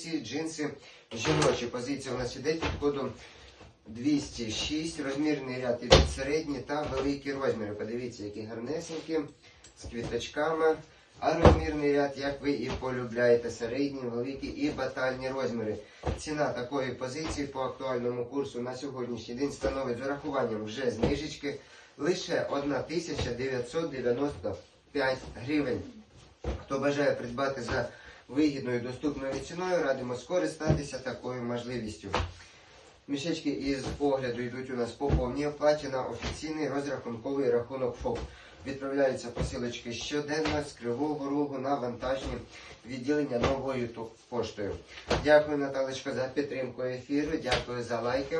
Ці джинси жіночі. Позиція у нас іде під кодом 206. Розмірний ряд іде середні та великі розміри. Подивіться, які гарнесенькі, з квіточками. А розмірний ряд, як ви і полюбляєте, середні, великі і батальні розміри. Ціна такої позиції по актуальному курсу на сьогоднішній день становить з урахуванням вже знижечки лише 1995 гривень. Хто бажає придбати за вигідною доступною ціною, радимо скористатися такою можливістю. Мішечки із огляду йдуть у нас по повній оплаті на офіційний розрахунковий рахунок ФОП. Відправляються посилочки щоденно з Кривого Рогу на вантажні відділення новою поштою. Дякую, Наталочка, за підтримку ефіру. Дякую за лайки.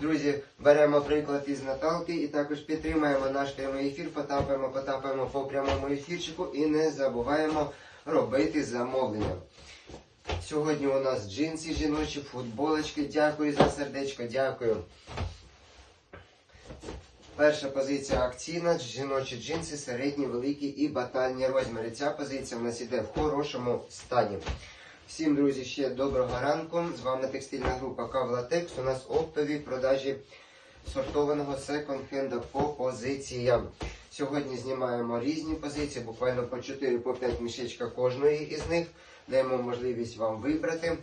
Друзі, беремо приклад із Наталки і також підтримаємо наш прямий ефір, потапаємо, потапаємо по прямому ефірчику і не забуваємо робити замовлення. Сьогодні у нас джинси жіночі, футболочки. Дякую за сердечко, дякую. Перша позиція акційна, жіночі джинси, середні, великі і батальні розміри. Ця позиція в нас іде в хорошому стані. Всім, друзі, ще доброго ранку. З вами текстильна група Кавлатекс. У нас оптові продажі сортованого секонд-хенда по позиціям. Сьогодні знімаємо різні позиції, буквально по 4-5 мішечка кожної із них. Даємо можливість вам вибрати.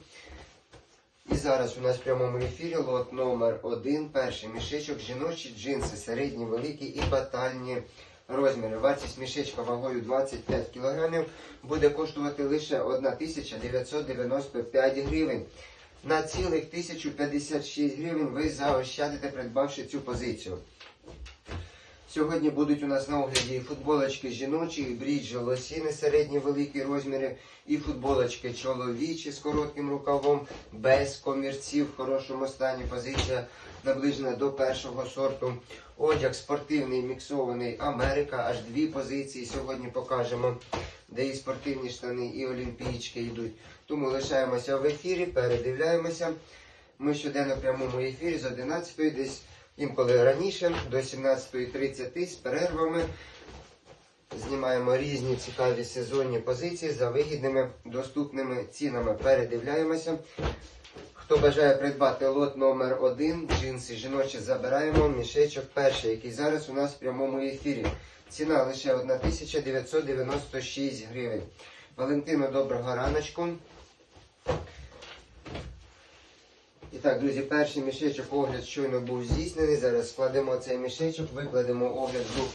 І зараз у нас в прямому ефірі лот номер 1 перший мішечок, жіночі джинси, середні, великі і батальні розміри. Вартість мішечка вагою 25 кг буде коштувати лише 1995 гривень. На цілих 1056 гривень ви заощадите, придбавши цю позицію. Сьогодні будуть у нас на огляді і футболочки жіночі, і бріджі лосіни середні великі розміри, і футболочки чоловічі з коротким рукавом, без комірців в хорошому стані. Позиція наближена до першого сорту. Одяг спортивний, міксований Америка, аж дві позиції сьогодні покажемо, де і спортивні штани, і олімпійчики йдуть. Тому лишаємося в ефірі, передивляємося. Ми щоденно в прямому ефірі з 11 десь інколи раніше, до 17.30 з перервами. Знімаємо різні цікаві сезонні позиції за вигідними доступними цінами. Передивляємося. Хто бажає придбати лот номер 1 джинси жіночі, забираємо мішечок перший, який зараз у нас в прямому ефірі. Ціна лише 1996 гривень. Валентино, доброго раночку. І так, друзі, перший мішечок огляд щойно був здійснений. Зараз складемо цей мішечок, викладемо огляд двох